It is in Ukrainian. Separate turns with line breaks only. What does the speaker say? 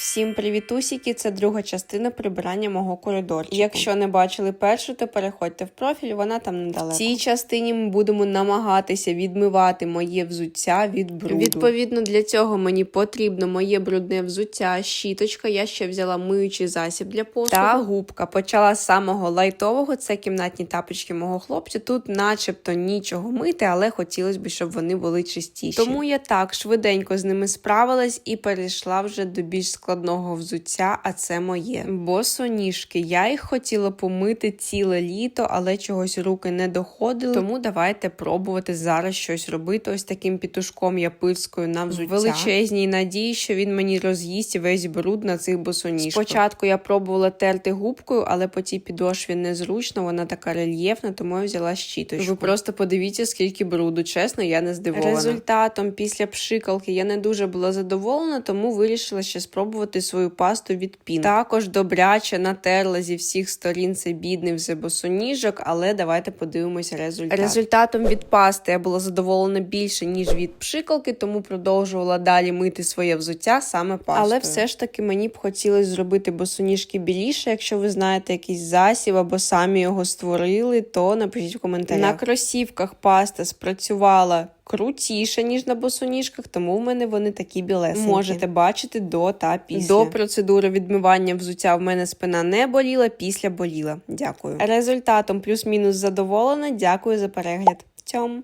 Всім привітусіки! Це друга частина прибирання мого коридорчику. Якщо не бачили першу, то переходьте в профіль, вона там недалеко. В цій частині ми будемо намагатися відмивати моє взуття від бруду. Відповідно, для цього мені потрібно моє брудне взуття, щіточка. Я ще взяла миючий засіб для посуду та губка. Почала з самого лайтового. Це кімнатні тапочки мого хлопця. Тут, начебто, нічого мити, але хотілося б, щоб вони були чистіші. Тому я так швиденько з ними справилась і перейшла вже до більш складного взуття, а це моє. Босоніжки. Я їх хотіла помити ціле літо, але чогось руки не доходили. Тому давайте пробувати зараз щось робити. Ось таким пітушком я пильскою на взуття. Величезній надії, що він мені роз'їсть весь бруд на цих босоніжках. Спочатку я пробувала терти губкою, але по цій підошві незручно, вона така рельєфна, тому я взяла щіточку. Ви просто подивіться, скільки бруду. Чесно, я не здивована. Результатом після пшикалки я не дуже була задоволена, тому вирішила ще спробувати свою пасту від пін. Також добряче натерла зі всіх сторін цей бідний вже босоніжок, але давайте подивимося результат. Результатом від пасти я була задоволена більше, ніж від пшикалки, тому продовжувала далі мити своє взуття саме пастою. Але все ж таки мені б хотілося зробити босоніжки біліше. Якщо ви знаєте якийсь засіб або самі його створили, то напишіть в коментарях. На кросівках паста спрацювала крутіше, ніж на босоніжках, тому в мене вони такі білесенькі. Можете бачити до та після. До процедури відмивання взуття в мене спина не боліла, після боліла. Дякую. Результатом плюс-мінус задоволена. Дякую за перегляд. Цьом.